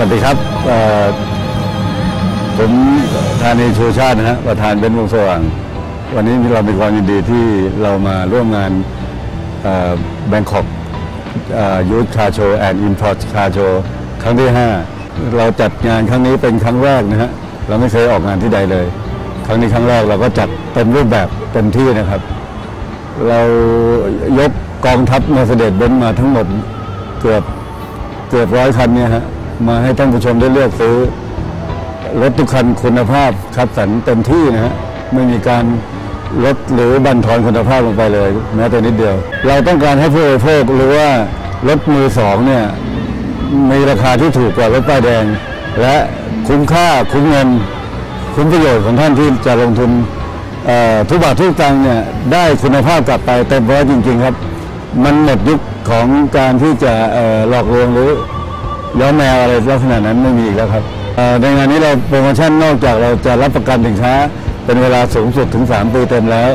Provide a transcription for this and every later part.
วัสดีครับผมธานีชูชาตินะฮะประธานเป็นวงสว่าง วันนี้เรามีความยินดีที่เรามาร่วมงานแบงคอกยูทคาโชแอนด์อินพอร์ตคาโชครั้งที่ 5 เราจัดงานครั้งนี้เป็นครั้งแรกนะฮะเราไม่เคยออกงานที่ใดเลย ครั้งนี้ครั้งแรกเราก็จัดเต็มรูปแบบเต็มที่นะครับ เรายกกองทัพมาเสด็จเบนมาทั้งหมดเกือบเกือบร้อยคันเนี่ยฮะ มาให้ท่านผู้ชมได้เลือกซื้อ รถทุกคันคุณภาพคัดสรรเต็มที่นะฮะไม่มีการลดหรือบั่นทอนคุณภาพลงไปเลย แม้แต่นิดเดียว เราต้องการให้ผู้บริโภครู้ว่ารถมือสองเนี่ยมีราคาที่ถูกกว่ารถป้ายแดง และคุ้มค่าคุ้มเงิน คุ้มประโยชน์ของท่านที่จะลงทุนทุกบาททุกตังเนี่ยได้คุณภาพกลับไปเต็มร้อยจริง ๆ ครับ มันหมดยุคของการที่จะหลอกลวงหรือ ย้อมแมวอะไรลักษณะนั้นไม่มีอีกแล้วครับในงานนี้เราโปรโมชั่นนอกจากเราจะรับประกันสินค้า เป็นเวลาสูงสุดถึง 3 ปีเต็มแล้ว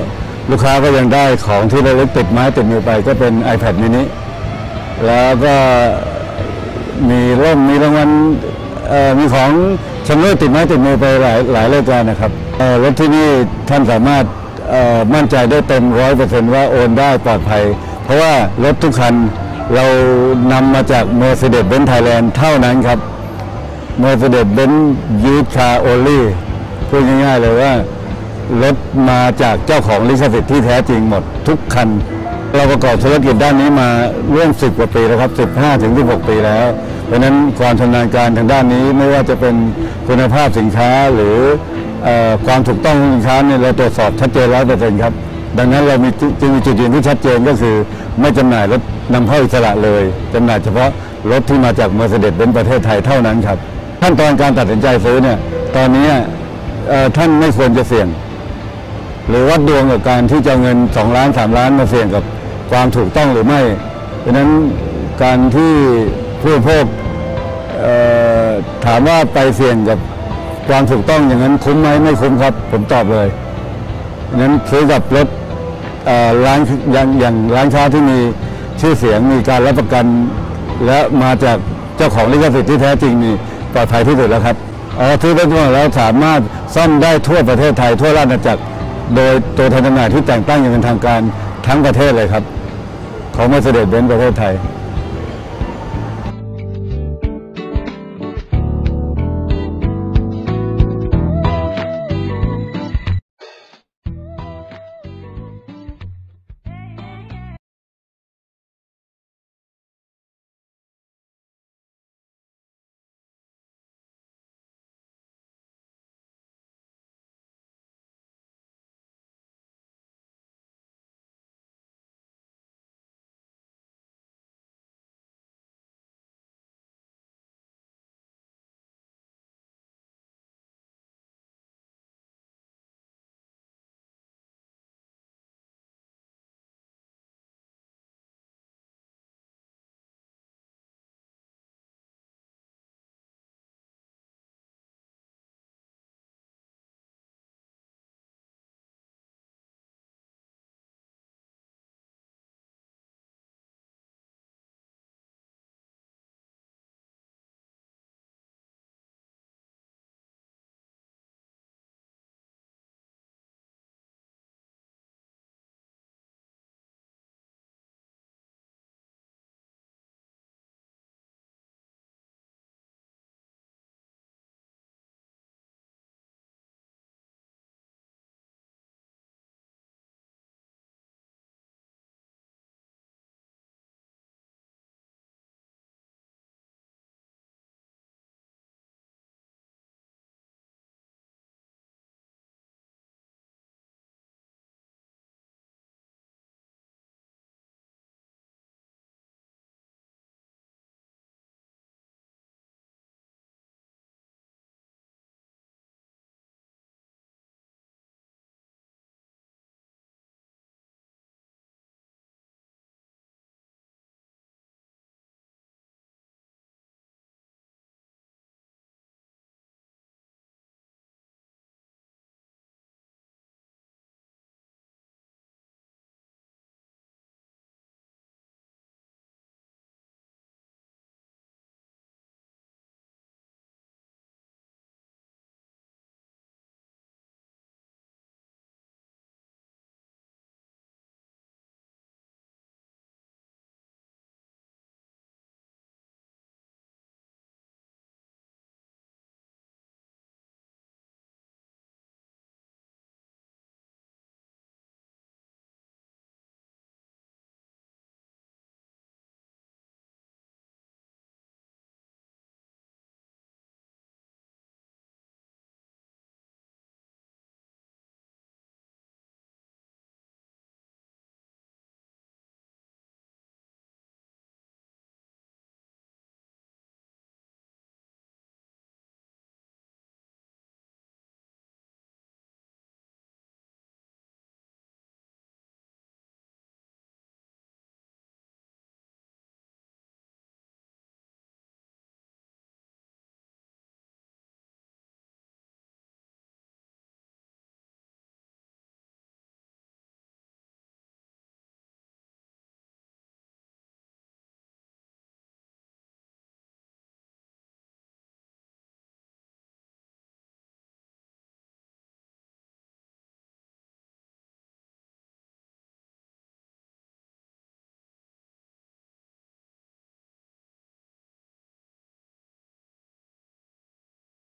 ลูกค้าก็ยังได้ของที่ระลึกติดไม้ติดมือไปก็เป็น iPad mini แล้วก็มีร่มมีรางวัลมีของชำร่วยติดไม้ติดมือไปหลายหลายรายการนะครับรถที่นี่ท่านสามารถมั่นใจได้เต็มร้อยเปอร์เซ็นต์ว่าโอนได้ปลอดภัย เพราะว่ารถทุกคัน เรานำมาจาก Mercedes-Benz Thailand เท่านั้นครับ Mercedes-Benz Used Car Only พูดง่ายๆเลยว่า รถมาจากเจ้าของลิขสิทธิ์ที่แท้จริงหมดทุกคัน เราประกอบธุรกิจด้านนี้มาร่วม 10 กว่าปีแล้วครับ 15 ถึง 16 ปีแล้ว เพราะนั้นความชำนาญการทางด้านนี้ไม่ว่าจะเป็นคุณภาพสินค้าหรือออความถูกต้องของสินค้าเนี่ยเราตรวจสอบชัดเจนร้อยเปอร์เซ็นต์ครับ ดังนั้นเรามีจึงมีจุดยืนที่ชัดเจนก็คือไม่จำหน่ายรถนำเข้าอิสระเลยจำหน่ายเฉพาะรถที่มาจาก Mercedes-Benz ประเทศไทยเท่านั้นครับขั้นตอนการตัดสินใจซื้อเนี่ยตอนนี้ท่านไม่ควรจะเสี่ยง หรือวัดดวงกับการที่จะเอาเงิน 2 ล้าน 3 ล้านมาเสี่ยงกับความถูกต้องหรือไม่เพราะนั้นการที่ผู้บริโภคเอ่อถามว่าไปเสี่ยงกับความถูกต้องอย่างนั้นคุ้มไหมไม่คุ้มครับ ผมตอบเลยนั้นซื้อกับรถ ร้านอย่างอย่างร้านค้าที่มีชื่อเสียงมีการรับประกัน และมาจากเจ้าของลิขสิทธิ์ที่แท้จริงนี่ปลอดภัยที่สุดแล้วครับอ๋อซื้อได้ทั่วแล้วสามารถซ่อมได้ทั่วประเทศไทยทั่วราชอาณาจักร โดยตัวแทนจำหน่ายที่แต่งตั้งอย่างเป็นทางการทั้งประเทศเลยครับ ของมาเสด็จเบนประเทศไทย